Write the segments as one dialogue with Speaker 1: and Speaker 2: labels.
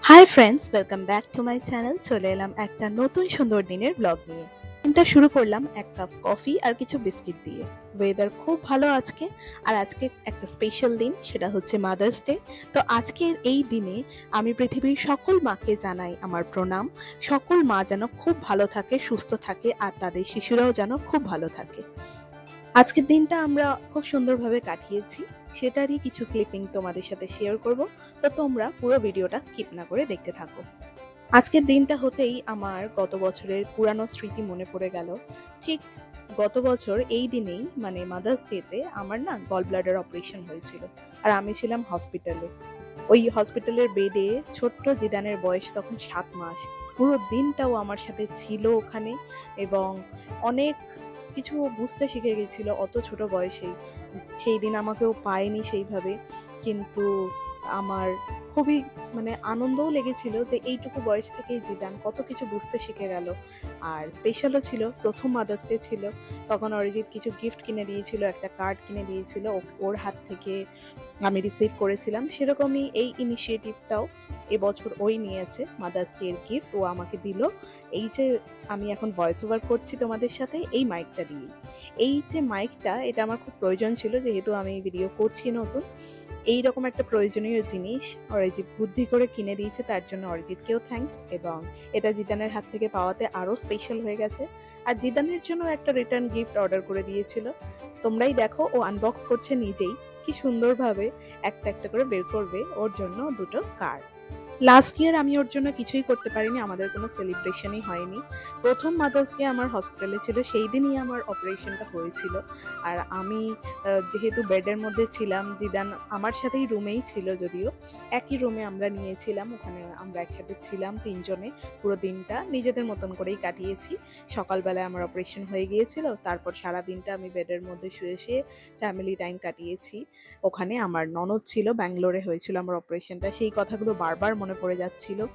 Speaker 1: Hi friends welcome back to my channel চলে এলাম একটা নতুন সুন্দর দিনের ব্লগ নিয়ে। দিনটা শুরু করলাম এক কাপ কফি আর কিছু বিস্কিট দিয়ে। ওয়েদার খুব ভালো আজকে। আর আজকে একটা স্পেশাল দিন, সেটা হচ্ছে মাদার্স ডে তো আজকের এই দিনে আমি পৃথিবীর সকল মাকে জানাই আমার প্রণাম। সকল মা যেন খুব ভালো থাকে, সুস্থ থাকে, আর তাদের শিশুরাও যেন খুব ভালো থাকে। আজকের দিনটা আমরা খুব সুন্দরভাবে কাটিয়েছি। সেটারই কিছু ক্লিপিং তোমাদের সাথে শেয়ার করব। তো তোমরা পুরো ভিডিওটা স্কিপ না করে দেখতে থাকো। আজকের দিনটা হতেই আমার গত বছরের পুরানো স্মৃতি মনে পড়ে গেল। ঠিক গত বছর এই দিনেই মানে মাদার্স ডেতে আমার না গল ব্লাডার অপারেশন হয়েছিল আর আমি ছিলাম হসপিটালে ওই হসপিটালের বেডে ছোট্ট জিদানের বয়স তখন সাত মাস। পুরো দিনটাও আমার সাথে ছিল ওখানে এবং অনেক কিছু বুঝতে শিখে গেছিল অত ছোট বয়সেই। সেই দিন আমাকেও পায়নি সেইভাবে, কিন্তু আমার খুবই মানে আনন্দও লেগেছিল যে এইটুকু বয়স থেকেই জিদান কত কিছু বুঝতে শিখে গেল। আর স্পেশালও ছিল, প্রথম মাদার্স ডে ছিল। তখন অরিজিৎ কিছু গিফট কিনে দিয়েছিল, একটা কার্ড কিনে দিয়েছিল ওর হাত থেকে আমি রিসিভ করেছিলাম। সেরকমই এই ইনিশিয়েটিভটাও এবছর ওই নিয়েছে মাদার্স ডে এর গিফট ও আমাকে দিল। এই যে আমি এখন ভয়েস ওভার করছি তোমাদের সাথে, এই মাইকটা দিয়ে। এই যে মাইকটা এটা আমার খুব প্রয়োজন ছিল যেহেতু আমি ভিডিও করছি নতুন। এই রকম একটা প্রয়োজনীয় জিনিস অরিজিৎ বুদ্ধি করে কিনে দিয়েছে, তার জন্য অরিজিৎকেও থ্যাঙ্কস এবং এটা জিদানের হাত থেকে পাওয়াতে আরও স্পেশাল হয়ে গেছে। আর জিদানের জন্য একটা রিটার্ন গিফট অর্ডার করে দিয়েছিল। তোমরাই দেখো, ও আনবক্স করছে নিজেই। কি সুন্দরভাবে একটা একটা করে বের করবে, ওর জন্য দুটো কার্ড লাস্ট ইয়ার আমি ওর জন্য কিছুই করতে পারিনি, আমাদের কোনো সেলিব্রেশনই হয়নি। প্রথম মাদার্স ডে আমার হসপিটালে ছিল, সেই দিনই আমার অপারেশনটা হয়েছিল। আর আমি যেহেতু বেডের মধ্যে ছিলাম, জিদান আমার সাথেই রুমেই ছিল যদিও, একই রুমে আমরা নিয়েছিলাম, ওখানে আমরা একসাথে ছিলাম তিনজনে পুরো দিনটা, নিজেদের মতন করেই কাটিয়েছি। সকালবেলায় আমার অপারেশন হয়ে গিয়েছিল, তারপর সারা দিনটা আমি বেডের মধ্যে শুয়ে শুয়ে ফ্যামিলি টাইম কাটিয়েছি। ওখানে আমার ননদ ছিল, ব্যাঙ্গালোরে হয়েছিল আমার অপারেশনটা সেই কথাগুলো বারবার মনে পড়ে যাচ্ছিল।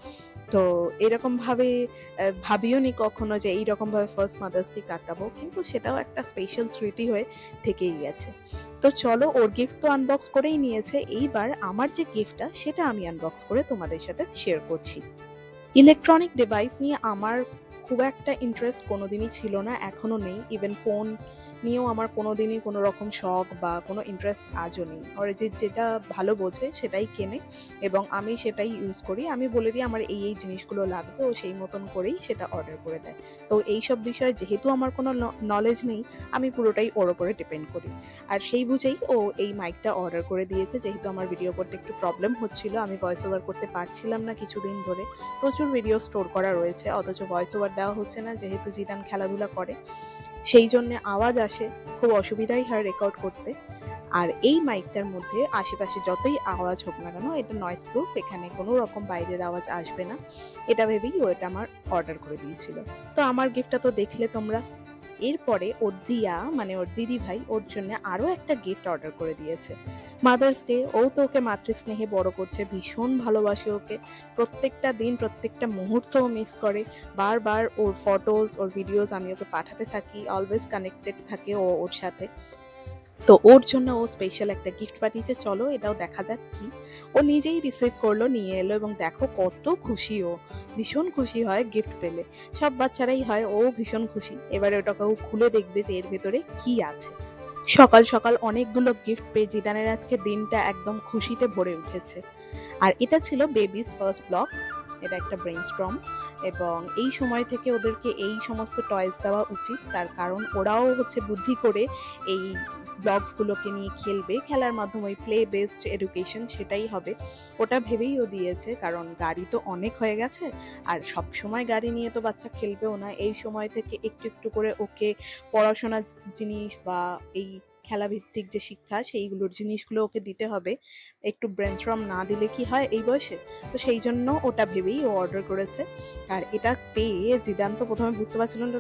Speaker 1: তো এরকমভাবে আহ, ভাবিও নি কখনো যে এইরকমভাবে ফার্স্ট মাদার্স ডে কাটাবো কিন্তু সেটাও একটা স্পেশাল স্মৃতি হয়ে থেকেই গেছে। তো চলো ওর গিফট তো আনবক্স করেই নিয়েছে। এইবার আমার যে গিফটটা সেটা আমি আনবক্স করে তোমাদের সাথে শেয়ার করছি। ইলেকট্রনিক ডিভাইস নিয়ে আমার খুব একটা ইন্টারেস্ট কোনোদিনই ছিল না এখনও নেই। ইভেন ফোন নিয়েও আমার কোনোদিনই কোনো রকম শখ বা কোনো ইন্টারেস্ট আজও নেই। অরিজিৎ যেটা ভালো বোঝে সেটাই কেনে এবং আমি সেটাই ইউজ করি। আমি বলে দিই আমার এই এই জিনিসগুলো লাগবে ও সেই মতন করেই সেটা অর্ডার করে দেয়। তো এই সব বিষয়ে যেহেতু আমার কোনো নলেজ নেই, আমি পুরোটাই ওর ওপরে ডিপেন্ড করি। আর সেই বুঝেই ও এই মাইকটা অর্ডার করে দিয়েছে। যেহেতু আমার ভিডিও করতে একটু প্রবলেম হচ্ছিল, আমি ভয়েস ওভার করতে পারছিলাম না কিছুদিন ধরে। প্রচুর ভিডিও স্টোর করা রয়েছে, অথচ ভয়েস ওভার দেওয়া হচ্ছে না, যেহেতু জিদান খেলাধুলা করে। সেই জন্য আওয়াজ আসে খুব অসুবিধাই হয় রেকর্ড করতে। আর এই মাইকটার মধ্যে আশেপাশে যতই আওয়াজ হোক না কেন, এটা নয়েজ প্রুফ এখানে কোনো রকম বাইরের আওয়াজ আসবে না। এটা ভেবেই ও এটা আমার অর্ডার করে দিয়েছিল। তো আমার গিফটটা তো দেখলে তোমরা। এরপরে ওর দিয়া মানে ওর দিদি ভাই ওর জন্য আরও একটা গিফট অর্ডার করে দিয়েছে। মাদার্স ডে ও তো ওকে মাতৃস্নেহে বড় করছে, ভীষণ ভালোবাসে ওকে। প্রত্যেকটা দিন, প্রত্যেকটা মুহূর্ত ও মিস করে। বারবার ওর ফটোজ ওর ভিডিওজ আমি ওকে পাঠাতে থাকি অলওয়েজ কানেক্টেড থাকে ও ওর সাথে। তো ওর জন্য ও স্পেশাল একটা গিফট পাঠিয়েছে। চলো এটাও দেখা যাক কি। ও নিজেই রিসিভ করল, নিয়ে এলো এবং দেখো কত খুশি ও। ভীষণ খুশি হয় গিফট পেলে। সব বাচ্চারাই হয়, ও ভীষণ খুশি। এবারে ওটাকে ও খুলে দেখবে যে এর ভেতরে কি আছে। সকাল সকাল অনেকগুলো গিফট পেয়ে জিদানের আজকে দিনটা একদম খুশিতে ভরে উঠেছে। আর এটা ছিল বেবিস ফার্স্ট ব্লগ এটা একটা ব্রেন স্ট্রম এবং এই সময় থেকে ওদেরকে এই সমস্ত টয়েস দেওয়া উচিত। তার কারণ ওরাও হচ্ছে বুদ্ধি করে এই ব্লগসগুলোকে নিয়ে খেলবে, খেলার মাধ্যমে প্লে বেসড এডুকেশন সেটাই হবে। ওটা ভেবেই ও দিয়েছে, কারণ গাড়ি তো অনেক হয়ে গেছে, আর সব সময় গাড়ি নিয়ে তো বাচ্চা খেলবেও না। এই সময় থেকে একটু একটু করে ওকে পড়াশোনা জিনিস বা এই খেলাভিত্তিক যে শিক্ষা, সেইগুলোর জিনিসগুলো ওকে দিতে হবে। একটু ব্রেনস্ট্রম না দিলে কি হয় এই বয়সে? তো সেই জন্য ওটা ভেবেই ও অর্ডার করেছে। আর এটা পেয়ে জিদান তো প্রথমে বুঝতে পারছিল না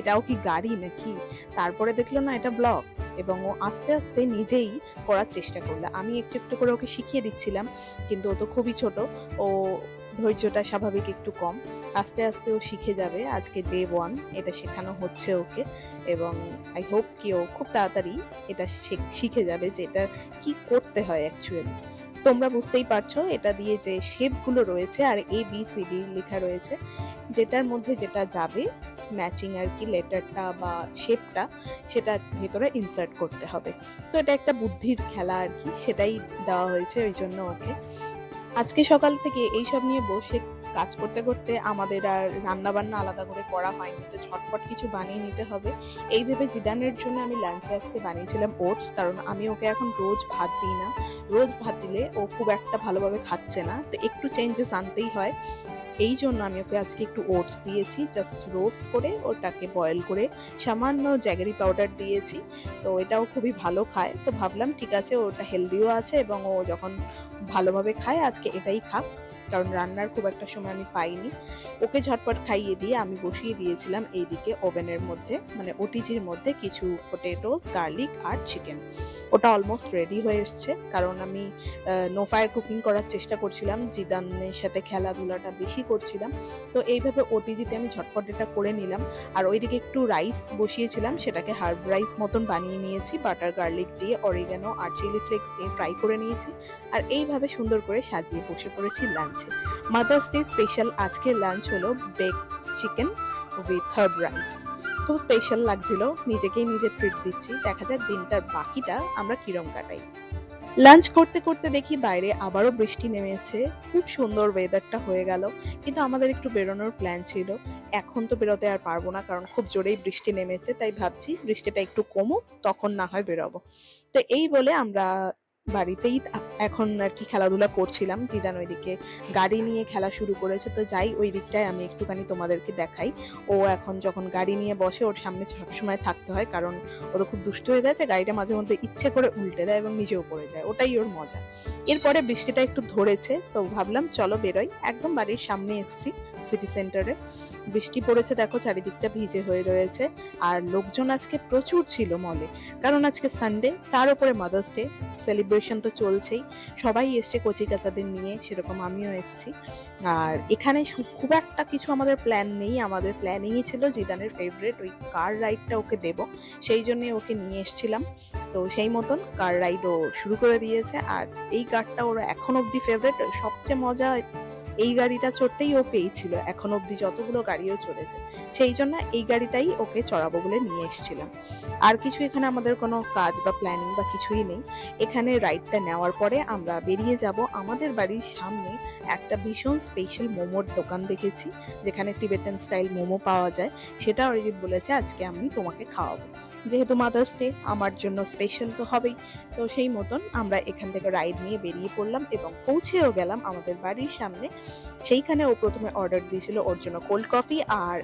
Speaker 1: এটাও কি গাড়ি নাকি? তারপরে দেখল না এটা ব্লগস এবং ও আস্তে আস্তে নিজেই করার চেষ্টা করল। আমি একটু একটু করে ওকে শিখিয়ে দিচ্ছিলাম, কিন্তু ও তো খুবই ছোট। ও ধৈর্যটা স্বাভাবিক একটু কম। আস্তে আস্তে ও শিখে যাবে। আজকে ডে ওয়ান এটা শেখানো হচ্ছে ওকে এবং আই হোপ কি ও খুব তাড়াতাড়ি এটা শিখে যাবে যে এটা কি করতে হয় অ্যাকচুয়ালি তোমরা বুঝতেই পারছ এটা দিয়ে যে শেপগুলো রয়েছে আর এ বি সি ডি লেখা রয়েছে, যেটার মধ্যে যেটা যাবে ম্যাচিং আর কি লেটারটা বা শেপটা সেটা ভেতরে ইনসার্ট করতে হবে। তো এটা একটা বুদ্ধির খেলা আর কি, সেটাই দেওয়া হয়েছে ওই জন্য ওকে। আজকে সকাল থেকে এইসব নিয়ে বসে কাজ করতে করতে আমাদের আর রান্না বান্না আলাদা করে করা হয়নি। তো ঝটপট কিছু বানিয়ে নিতে হবে। এই ভেবে জিদানের জন্য আমি লাঞ্চে আজকে বানিয়েছিলাম ওটস, কারণ আমি ওকে এখন রোজ ভাত দিই না। রোজ ভাত দিলে ও খুব একটা ভালোভাবে খাচ্ছে না। তো একটু চেঞ্জেস আনতেই হয়। এই জন্য আমি ওকে আজকে একটু ওটস দিয়েছি জাস্ট রোস্ট করে ওটাকে বয়েল করে সামান্য জ্যাগারি পাউডার দিয়েছি। তো এটাও খুবই ভালো খায়। তো ভাবলাম ঠিক আছে, ওটা হেলদিও আছে এবং ও যখন ভালোভাবে খায়, আজকে এটাই খাক। কারণ রান্নার খুব একটা সময় আমি পাইনি। ওকে ঝটপট খাইয়ে দিয়ে আমি বসিয়ে দিয়েছিলাম এইদিকে ওভেনের মধ্যে মানে ওটিজির মধ্যে কিছু পটেটোস গার্লিক আর চিকেন ওটা অলমোস্ট রেডি হয়ে এসছে, কারণ আমি নো ফায়ার কুকিং করার চেষ্টা করছিলাম, জিদানের সাথে খেলাধুলাটা বেশি করছিলাম। তো এইভাবে ওটিজিতে আমি ঝটপট এটা করে নিলাম। আর ওইদিকে একটু রাইস বসিয়েছিলাম, সেটাকে হার্ব রাইস মতন বানিয়ে নিয়েছি বাটার গার্লিক দিয়ে অরিগানো আর চিলি ফ্লেক্স দিয়ে ফ্রাই করে নিয়েছি। আর এইভাবে সুন্দর করে সাজিয়ে বসে পড়েছি লাঞ্চে মাদার্স ডে স্পেশাল আজকের লাঞ্চ হলো bake chicken with herb rice খুব স্পেশাল লাগছিল, নিজেকেই নিজে ট্রিট দিচ্ছি। দেখা যাক দিনটার বাকিটা আমরা কিরম কাটাই। লাঞ্চ করতে করতে দেখি বাইরে আবারও বৃষ্টি নেমেছে, খুব সুন্দর ওয়েদারটা হয়ে গেল। কিন্তু আমাদের একটু বেরোনোর প্ল্যান ছিল। এখন তো বেরোতে আর পারব না, কারণ খুব জোরেই বৃষ্টি নেমেছে। তাই ভাবছি বৃষ্টিটা একটু কমুক, তখন না হয় বেরোবো। তো এই বলে আমরা বাড়িতেই এখন আর কি খেলাধুলা করছিলাম জিদান ওইদিকে গাড়ি নিয়ে খেলা শুরু করেছে। তো যাই, ওই দিকটায় আমি একটুখানি তোমাদেরকে দেখাই। ও এখন যখন গাড়ি নিয়ে বসে, ওর সামনে সবসময় থাকতে হয়, কারণ ও তো খুব দুষ্ট হয়ে গেছে, গাড়িটা মাঝে মধ্যে ইচ্ছে করে উল্টে দেয় এবং নিজেও পড়ে যায়। ওটাই ওর মজা। এরপরে বৃষ্টিটা একটু ধরেছে, তো ভাবলাম চলো বেরোই। একদম বাড়ির সামনে এসছি। সিটি সেন্টারে বৃষ্টি পড়েছে, দেখো চারিদিকটা ভিজে হয়ে রয়েছে। আর লোকজন আজকে প্রচুর ছিল মলে কারণ আজকে সানডে তার উপরে মাদার্স ডে সেলিব্রেশন তো চলছেই। সবাই এসছে কচি কাচাদের নিয়ে, সেরকম আমিও এসছি। আর এখানে খুব একটা কিছু আমাদের প্ল্যান নেই। আমাদের প্ল্যানিংই ছিল জিদানের ফেভারেট ওই কার রাইডটা ওকে দেব। সেই জন্যে ওকে নিয়ে এসছিলাম। তো সেই মতন কার রাইডও শুরু করে দিয়েছে। আর এই কারটা ওর এখন অব্দি ফেভারিট সবচেয়ে মজা এই গাড়িটা চড়তেই ও পেয়েছিল। এখন অব্দি যতগুলো গাড়িও চলেছে, সেই জন্য এই গাড়িটাই ওকে চড়াবো বলে নিয়ে এসেছিলাম। আর কিছু এখানে আমাদের কোনো কাজ বা প্ল্যানিং বা কিছুই নেই। এখানে রাইডটা নেওয়ার পরে আমরা বেরিয়ে যাব আমাদের বাড়ির সামনে একটা ভীষণ স্পেশাল মোমোর দোকান দেখেছি, যেখানে টিবেটান স্টাইল মোমো পাওয়া যায়। সেটা অরিজিৎ বলেছে, আজকে আমি তোমাকে খাওয়াবো। যেহেতু মাদার্স ডে আমার জন্য স্পেশাল তো হবেই। তো সেই মতন আমরা এখান থেকে রাইড নিয়ে বেরিয়ে পড়লাম এবং পৌঁছেও গেলাম আমাদের বাড়ির সামনে। সেইখানে ও প্রথমে অর্ডার দিয়েছিল ওর জন্য কোল্ড কফি আর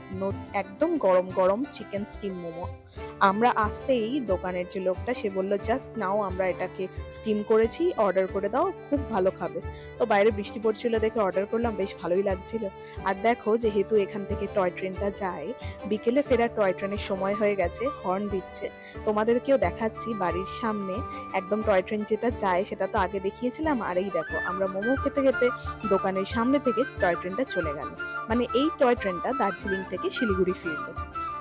Speaker 1: একদম গরম গরম চিকেন স্টিম মোমো। আমরা আসতেই দোকানের যে লোকটা, সে বলল জাস্ট নাও, আমরা এটাকে স্টিম করেছি অর্ডার করে দাও, খুব ভালো খাবে। তো বাইরে বৃষ্টি পড়ছিল দেখে অর্ডার করলাম, বেশ ভালোই লাগছিল। আর দেখো, যেহেতু এখান থেকে টয় ট্রেনটা যায়, বিকেলে ফেরার টয় ট্রেনের সময় হয়ে গেছে হর্ন দিচ্ছে তোমাদেরকেও দেখাচ্ছি বাড়ির সামনে। একদম টয় ট্রেন যেটা যায় সেটা তো আগে দেখিয়েছিলাম। আর এই দেখো, আমরা মোমো খেতে খেতে দোকানের সামনে থেকে টয় ট্রেনটা চলে গেল। মানে এই টয় ট্রেনটা দার্জিলিং থেকে শিলিগুড়ি ফিরল।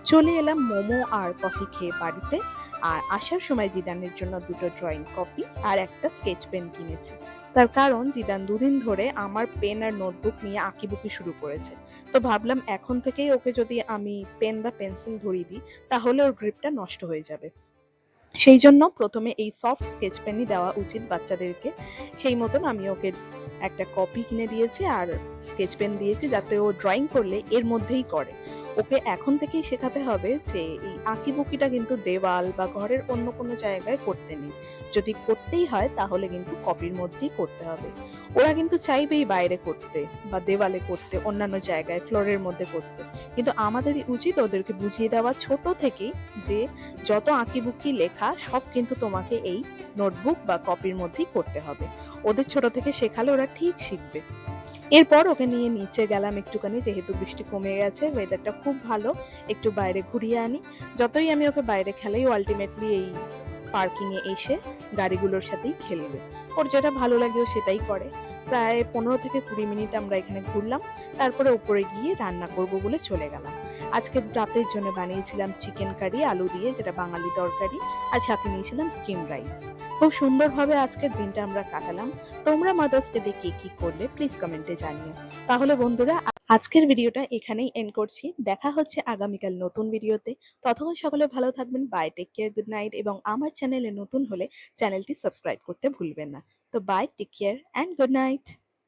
Speaker 1: চলে এলাম মোমো আর কফি খেয়ে বাড়িতে। আর আসার সময় জিদানের জন্য দুটো ড্রয়িং কপি আর একটা স্কেচ পেন কিনেছি। তার কারণ জিদান দুদিন ধরে আমার পেন আর নোটবুক নিয়ে আঁকিবুকি শুরু করেছে। তো ভাবলাম এখন থেকেই ওকে যদি আমি পেন বা পেন্সিল ধরিয়ে দিই, তাহলে ওর গ্রিপটা নষ্ট হয়ে যাবে। সেই জন্য প্রথমে এই সফট স্কেচ পেনই দেওয়া উচিত বাচ্চাদেরকে। সেই মতন আমি ওকে একটা কপি কিনে দিয়েছি আর স্কেচ পেন দিয়েছি যাতে ও ড্রয়িং করলে এর মধ্যেই করে। ওকে এখন থেকেই শেখাতে হবে যে এই আঁকিবুকিটা কিন্তু দেওয়াল বা ঘরের অন্য কোনো জায়গায় করতে নেই। যদি করতেই হয়, তাহলে কিন্তু কপির মধ্যেই করতে হবে। ওরা কিন্তু চাইবেই বাইরে করতে বা দেওয়ালে করতে, অন্যান্য জায়গায়, ফ্লোরের মধ্যে করতে। কিন্তু আমাদের উচিত ওদেরকে বুঝিয়ে দেওয়া ছোট থেকেই যে যত আঁকিবুকি লেখা, সব কিন্তু তোমাকে এই নোটবুক বা কপির মধ্যেই করতে হবে। ওদের ছোট থেকে শেখালে ওরা ঠিক শিখবে। এরপর ওকে নিয়ে নিচে গেলাম একটুখানি, যেহেতু বৃষ্টি কমে গেছে ওয়েদারটা খুব ভালো, একটু বাইরে ঘুরিয়ে আনি। যতই আমি ওকে বাইরে খেলাই আলটিমেটলি এই পার্কিংয়ে এসে গাড়িগুলোর সাথেই খেলবে। ওর যেটা ভালো লাগে ও সেটাই করে। প্রায় পনেরো থেকে কুড়ি মিনিট আমরা এখানে ঘুরলাম, তারপরে উপরে গিয়ে রান্না করব বলে চলে গেলাম। আজকে রাতের জন্য বানিয়েছিলাম চিকেন কারি আলু দিয়ে, যেটা বাঙালি তরকারি, আর সাথে নিয়েছিলাম স্কিম রাইস খুব সুন্দরভাবে আজকের দিনটা আমরা কাটালাম। তোমরা মাদার্স ডে কে কি করলে প্লিজ কমেন্টে জানিও। তাহলে বন্ধুরা, আজকের ভিডিওটা এখানেই এন্ড করছি। দেখা হচ্ছে আগামীকাল নতুন ভিডিওতে ততক্ষণ সকলে ভালো থাকবেন bye take care good night এবং আমার চ্যানেলে নতুন হলে চ্যানেলটি সাবস্ক্রাইব করতে ভুলবেন না। তো bye take care and good night